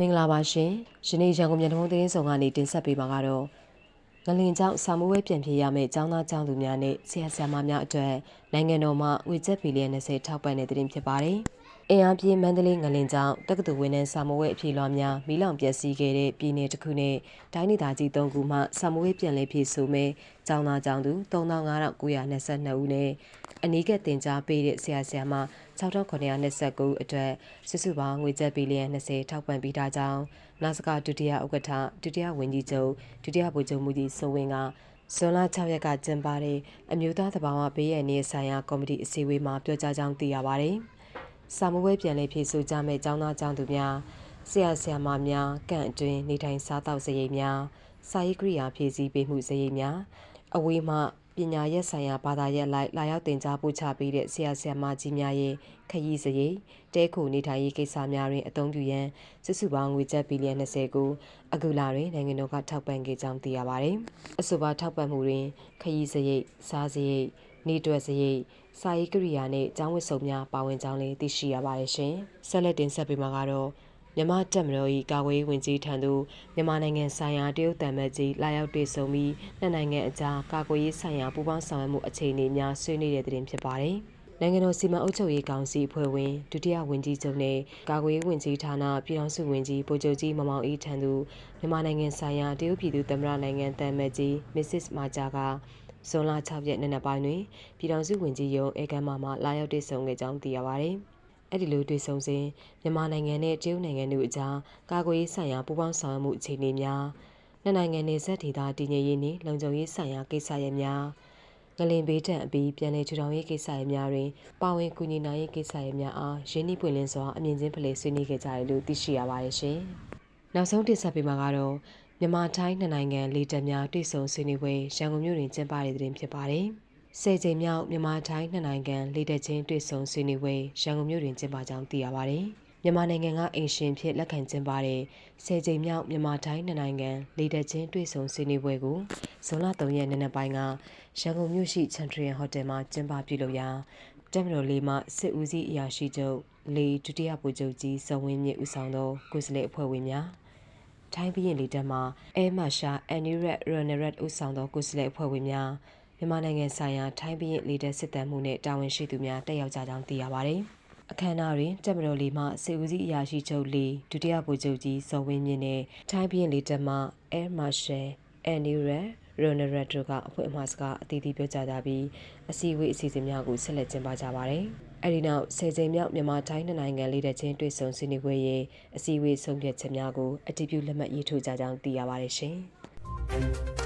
မင်္ဂလာပါရှင်။ယနေ့ရန်ကုန်မြို့တော်သတင်းဆောင်ကနေတင်ဆက်ပေးမှာကတော့ငလင်ကြောင့်စာမိုးဝဲပြန်ပြေးရမယ့်ចောင်းသားចောင်းသူများနဲ့ဆရာဆရာမများအတွက်နိုင်ငံတော်မှငွေကျပ်ဘီလီယံ20ထောက်ပံ့တဲ့သတင်းဖြစ်ပါတယ်။ အင်အားပြင်းမန္တလေးငလင်ကြောင့်တက္ကသိုလ်ဝင်းနဲ့စာမိုးဝဲအပြေလွှာများမီးလောင်ပျက်စီးခဲ့တဲ့ပြည်နယ်တစ်ခုနဲ့တိုင်းဒေသကြီး၃ခုမှစာမိုးဝဲပြန်လည်ဖြည့်ဆို့မဲ့ចောင်းသားចောင်းသူ3922ဦးနဲ့အနီးကပ်တင် जा ပေးတဲ့ဆရာဆရာမ6929အတွက်စုစုပေါင်းငွေကျပ်ဘီလီယံ20ထောက်ပံ့ပေးထားကြောင်းနာစကဒုတိယဥက္ကဋ္ဌဒုတိယဝန်ကြီးချုပ်ဒုတိယဗိုလ်ချုပ်မှုကြီးစိုးဝင်းကဇွန်လ6ရက်ကကျင်းပတဲ့အမျိုးသားသဘာဝဘေးရန်နေဆိုင်ရာကော်မတီအစည်းအဝေးမှာပြောကြားကြောင်းသိရပါတယ်။ စာမပွဲပြန်လည်ဖြည့်ဆို့ကြမဲ့ចောင်းသားចောင်းသူများဆရာဆရာမများကန့်အတွင်းနေထိုင်စားသောက်စရိတ်များစာရေးကရိယာဖြည့်ဆည်းပေးမှုစရိတ်များအဝေးမှပညာရေးဆိုင်ရာဘာသာရပ်လိုက်လာရောက်တင် जा ပို့ချပေးတဲ့ဆရာဆရာမကြီးများရဲ့ခရီးစရိတ်တဲခုနေထိုင်ရေးကိစ္စများတွင်အသုံးပြုရန်စုစုပေါင်းငွေကျပ်ဘီလီယံ20ကိုအခုလာတွင်နိုင်ငံတော်ကထောက်ပံ့ခဲ့ကြောင်းသိရပါတယ်။အဆိုပါထောက်ပံ့မှုတွင်ခရီးစရိတ်စားစရိတ် နေတွက်စရိတ်စာရေးကရိယာနဲ့ကျောင်းဝတ်စုံများပါဝင်ကြောင်းလည်းသိရှိရပါတယ်ရှင်။ဆက်လက်တင်ဆက်ပေးမှာကတော့မြန်မာတက်မတော်၏ကာကွယ်ရေးဝန်ကြီးထံသို့မြန်မာနိုင်ငံဆိုင်ရာတရုတ်တံမတ်ကြီးလာရောက်တွေ့ဆုံပြီးနှစ်နိုင်ငံအကြားကာကွယ်ရေးဆိုင်ရာပူးပေါင်းဆောင်ရွက်မှုအခြေအနေများဆွေးနွေးတဲ့တွင်ဖြစ်ပါတယ်။ နိုင်ငံတော်စီမံအုပ်ချုပ်ရေးကောင်စီအဖွဲ့ဝင်ဒုတိယဝန်ကြီးချုပ်နဲ့ကာကွယ်ရေးဝန်ကြီးဌာနပြည်ထောင်စုဝန်ကြီးဗိုလ်ချုပ်ကြီးမမောင်အေးထံသို့မြန်မာနိုင်ငံဆိုင်ရာတရုတ်ပြည်သူ့သမ္မတနိုင်ငံတံမတ်ကြီး Mrs. မာဂျာကဇွန်လ6ရက်နေ့နက်ပိုင်းတွင်ပြည်ထောင်စုဝန်ကြီးရုံးအေကမ်းမှာမှလာရောက်တွေ့ဆုံခဲ့ကြောင်းသိရပါတယ်။အဲ့ဒီလိုတွေ့ဆုံစဉ်မြန်မာနိုင်ငံနဲ့တရုတ်နိုင်ငံတို့အကြားကာကွယ်ရေးဆိုင်ရာပူးပေါင်းဆောင်ရွက်မှုအခြေအနေများနှစ်နိုင်ငံနယ်စပ်ဒေသတည်ငြိမ်ရေးနှင့်လုံခြုံရေးဆိုင်ရာကိစ္စရပ်များ ငလင်ဘေးတံအပြီးပြည်내ထူထောင်ရေးကိစ္စရပ်များတွင်ပါဝင်ကူညီနိုင်ရေးကိစ္စရပ်များအားရင်းနှီးပွင့်လင်းစွာအမြင့်ချင်းဖလှယ်ဆွေးနွေးခဲ့ကြတယ်လို့သိရှိရပါတယ်ရှင်။နောက်ဆုံးတင်ဆက်ပေးမှာကတော့မြန်မာထိုင်းနှစ်နိုင်ငံလေတပ်များတွေ့ဆုံဆွေးနွေးပွဲရန်ကုန်မြို့တွင်ကျင်းပတဲ့တွင်ဖြစ်ပါတယ်။ဆယ်ကြိမ်မြောက်မြန်မာထိုင်းနှစ်နိုင်ငံလေတပ်ချင်းတွေ့ဆုံဆွေးနွေးပွဲရန်ကုန်မြို့တွင်ကျင်းပကြောင်းသိရပါတယ်။ မြန်မာနိုင်ငံကအိမ်ရှင်ဖြစ်လက်ခံကျင်းပတဲ့ဆယ်ကြိမ်မြောက်မြန်မာထိုင်းနှစ်နိုင်ငံလေတပ်ချင်းတွေ့ဆုံဆွေးနွေးပွဲကိုဇွန်လ3ရက်နေ့နက်ပိုင်းကရန်ကုန်မြို့ရှိချန်ထရီယန်ဟိုတယ်မှာကျင်းပပြုလုပ်ရာတက်မတော်လေးမှစစ်ဦးစီးအရာရှိချုပ်လေဒုတိယဗိုလ်ချုပ်ကြီးစောဝင်းမြင့်ဦးဆောင်သောကိုယ်စားလှယ်အဖွဲ့ဝင်များထိုင်းပြည်လေတပ်မှအဲမရှာအန်နီရက်ရနရက်ဦးဆောင်သောကိုယ်စားလှယ်အဖွဲ့ဝင်များမြန်မာနိုင်ငံဆိုင်ရာထိုင်းပြည်လေတပ်စစ်တမ်းမှုနဲ့တာဝန်ရှိသူများတက်ရောက်ကြကြောင်းသိရပါတယ်။ အခမ်းအနားတွင်တက်မတော်လီမှစေဦးစီးအရာရှိချုပ်လီဒုတိယဗိုလ်ချုပ်ကြီးစောဝင်းမြင့်နဲ့ထိုင်းပြည်လေတပ်မှ Air Marshal Annie Red ရိုနရက်တို့ကအဖွဲ့အမှားစကားအသီးသီးပြောကြားကြပြီးအစည်းအဝေးအစီအစဉ်များကိုဆက်လက်ကျင်းပကြပါတယ်။အဲဒီနောက်ဆယ်ကြိမ်မြောက်မြန်မာတိုင်းနိုင်ငံလေးတဲ့ချင်းတွေ့ဆုံဆွေးနွေးပွဲရဲ့အစည်းအဝေးဆုံးဖြတ်ချက်များကိုအတည်ပြုလက်မှတ်ရေးထိုးကြကြောင်းသိရပါတယ်ရှင်။